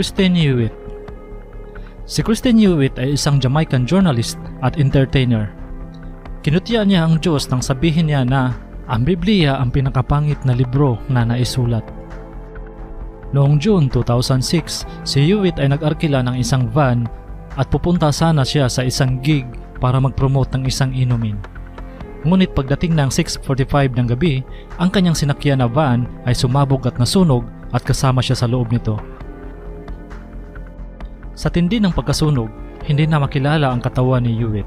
Kristen Hewitt Si Kristen Hewitt ay isang Jamaican journalist at entertainer. Kinutya niya ang Diyos nang sabihin niya na ang Biblia ang pinakapangit na libro na naisulat. Noong June 2006, si Hewitt ay nag-arkila ng isang van at pupunta sana siya sa isang gig para mag-promote ng isang inumin. Ngunit pagdating ng 6.45 ng gabi, ang kanyang sinakyan na van ay sumabog at nasunog at kasama siya sa loob nito. Sa tindi ng pagkasunog, hindi na makilala ang katawan ni Hewitt.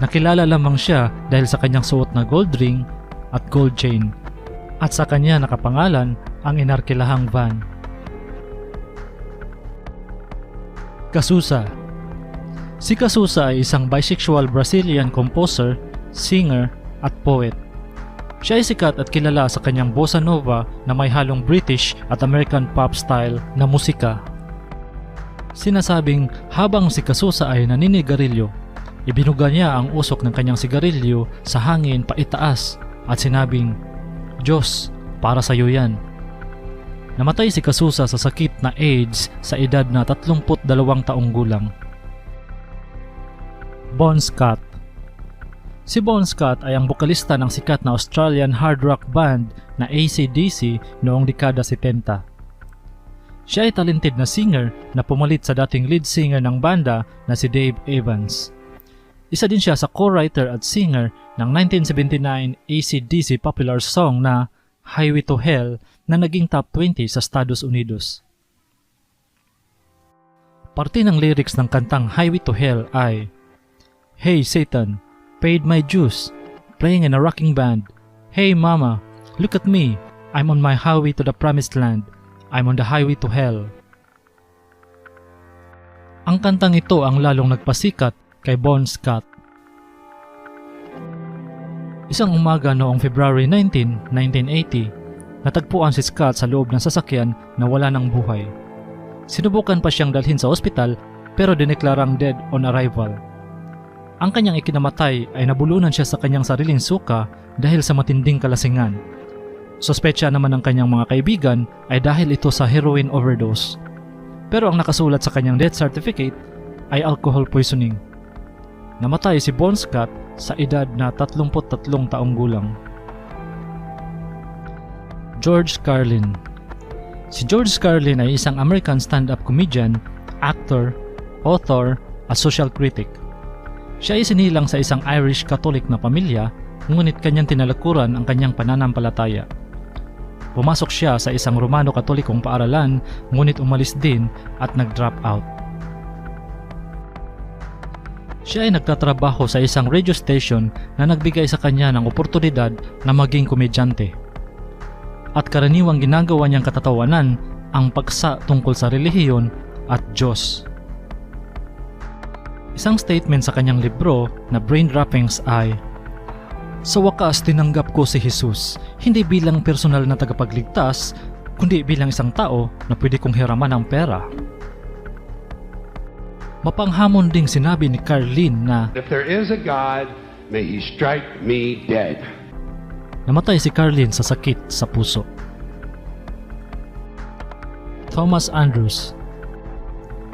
Nakilala lamang siya dahil sa kanyang suot na gold ring at gold chain at sa kanya nakapangalan ang inarkilahang van. Kasusa Si Kasusa ay isang bisexual Brazilian composer, singer at poet. Siya ay sikat at kilala sa kanyang bossa nova na may halong British at American pop style na musika. Sinasabing habang si Kasusa ay naninigarilyo, ibinuga niya ang usok ng kanyang sigarilyo sa hangin paitaas at sinabing, Diyos, para sa iyo yan. Namatay si Kasusa sa sakit na AIDS sa edad na 32 taong gulang. Bon Scott Si Bon Scott ay ang bokalista ng sikat na Australian hard rock band na AC/DC noong dekada 70. Siya ay talented na singer na pumalit sa dating lead singer ng banda na si Dave Evans. Isa din siya sa co-writer at singer ng 1979 AC/DC popular song na Highway to Hell na naging top 20 sa Estados Unidos. Parte ng lyrics ng kantang Highway to Hell ay Hey Satan, paid my dues, playing in a rocking band. Hey mama, look at me, I'm on my highway to the promised land. I'm on the highway to hell. Ang kantang ito ang lalong nagpasikat kay Bon Scott. Isang umaga noong February 19, 1980, natagpuan si Scott sa loob ng sasakyan na wala ng buhay. Sinubukan pa siyang dalhin sa ospital pero dineklarang dead on arrival. Ang kanyang ikinamatay ay nabulunan siya sa kanyang sariling suka dahil sa matinding kalasingan. Sospecha naman ng kanyang mga kaibigan ay dahil ito sa heroin overdose. Pero ang nakasulat sa kanyang death certificate ay alcohol poisoning. Namatay si Bon Scott sa edad na 33 taong gulang. George Carlin Si George Carlin ay isang American stand-up comedian, actor, author, at social critic. Siya ay sinilang sa isang Irish Catholic na pamilya, ngunit kanyang tinalakuran ang kanyang pananampalataya. Pumasok siya sa isang Romano Katolikong paaralan, ngunit umalis din at nag-drop out. Siya ay nagtatrabaho sa isang radio station na nagbigay sa kanya ng oportunidad na maging komedyante. At karaniwang ginagawa niyang katatawanan ang pagsa tungkol sa relihiyon at Diyos. Isang statement sa kanyang libro na Brain Droppings ay Sa wakas tinanggap ko si Jesus hindi bilang personal na tagapagligtas kundi bilang isang tao na pwede kong hiraman ng pera. Mapanghamon ding sinabi ni Carlene na If there is a God, may he strike me dead. namatay si Carlene sa sakit sa puso. Thomas Andrews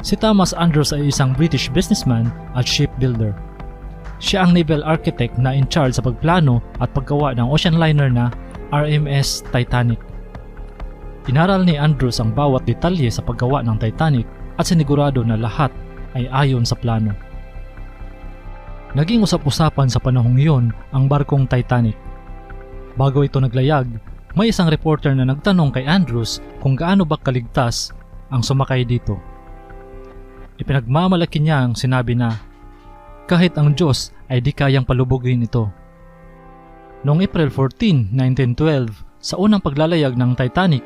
Si Thomas Andrews ay isang British businessman at shipbuilder. Siya ang naval architect na in charge sa pagplano at paggawa ng ocean liner na RMS Titanic. Inaral ni Andrews ang bawat detalye sa paggawa ng Titanic at sinigurado na lahat ay ayon sa plano. Naging usap-usapan sa panahong iyon ang barkong Titanic. Bago ito naglayag, may isang reporter na nagtanong kay Andrews kung gaano ba kaligtas ang sumakay dito. Ipinagmamalaki niya ang sinabi na kahit ang Diyos ay di kayang palubugin ito. Noong April 14, 1912, sa unang paglalayag ng Titanic,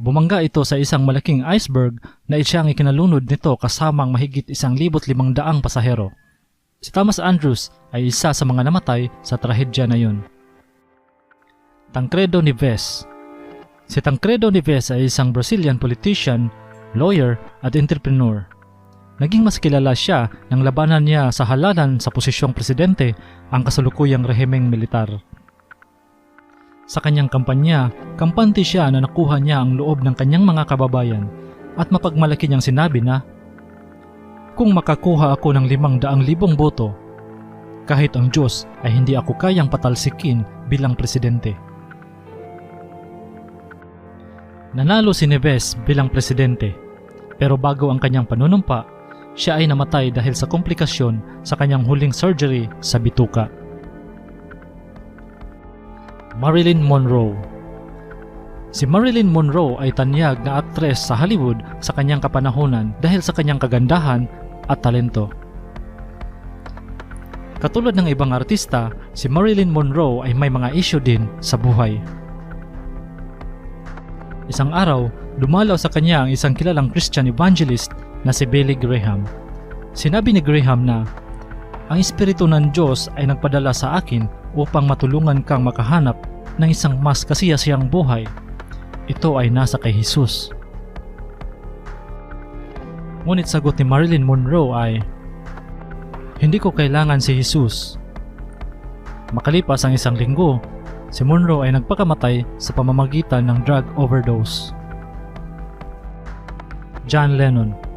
bumangga ito sa isang malaking iceberg na siyang ikinalunod nito kasamang mahigit isang libot limang daang pasahero. Si Thomas Andrews ay isa sa mga namatay sa trahedya na yun. Tancredo Neves Si Tancredo Neves ay isang Brazilian politician, lawyer at entrepreneur. Naging mas kilala siya nang labanan niya sa halalan sa posisyong presidente ang kasalukuyang rehimeng militar. Sa kanyang kampanya, kampante siya na nakuha niya ang loob ng kanyang mga kababayan at mapagmalaki niyang sinabi na Kung makakuha ako ng limang daang libong boto, kahit ang Diyos ay hindi ako kayang patalsikin bilang presidente. Nanalo si Neves bilang presidente pero bago ang kanyang panunumpa, siya ay namatay dahil sa komplikasyon sa kanyang huling surgery sa bituka. Marilyn Monroe Si Marilyn Monroe ay tanyag na aktres sa Hollywood sa kanyang kapanahunan dahil sa kanyang kagandahan at talento. Katulad ng ibang artista, si Marilyn Monroe ay may mga issue din sa buhay. Isang araw, dumalaw sa kanya ang isang kilalang Christian evangelist na si Billy Graham. Sinabi ni Graham na, Ang Espiritu ng Diyos ay nagpadala sa akin upang matulungan kang makahanap ng isang mas kasiyasiyang buhay. Ito ay nasa kay Jesus. Ngunit sagot ni Marilyn Monroe ay, Hindi ko kailangan si Jesus. Makalipas ang isang linggo, si Monroe ay nagpakamatay sa pamamagitan ng drug overdose. John Lennon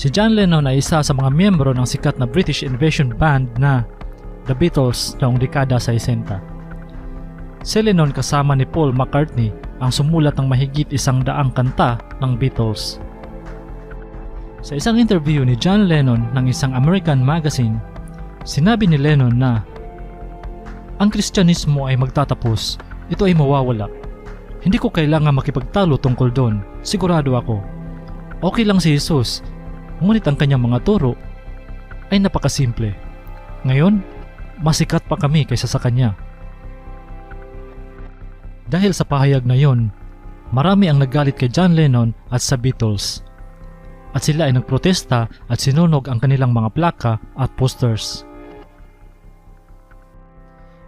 Si John Lennon ay isa sa mga miyembro ng sikat na British invasion band na The Beatles noong dekada 60. Si Lennon kasama ni Paul McCartney ang sumulat ng mahigit isang daang kanta ng Beatles. Sa isang interview ni John Lennon ng isang American magazine, sinabi ni Lennon na ang Kristyanismo ay magtatapos, ito ay mawawala. Hindi ko kailangan makipagtalo tungkol doon, sigurado ako. Okay lang si Jesus, ngunit ang kanyang mga turo ay napakasimple. Ngayon, masikat pa kami kaysa sa kanya. Dahil sa pahayag na yon, marami ang naggalit kay John Lennon at sa Beatles. At sila ay nagprotesta at sinunog ang kanilang mga plaka at posters.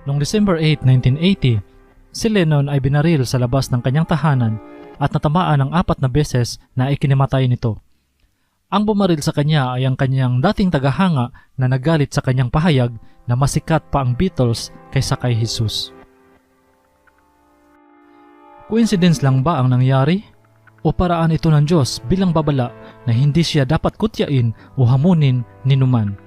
Noong December 8, 1980, si Lennon ay binaril sa labas ng kanyang tahanan at natamaan ng apat na beses na ikinimatay nito. Ang bumaril sa kanya ay ang kanyang dating tagahanga na nagalit sa kanyang pahayag na masikat pa ang Beatles kaysa kay Jesus. Coincidence lang ba ang nangyari? O paraan ito ng Diyos bilang babala na hindi siya dapat kutyain o hamunin ni numan?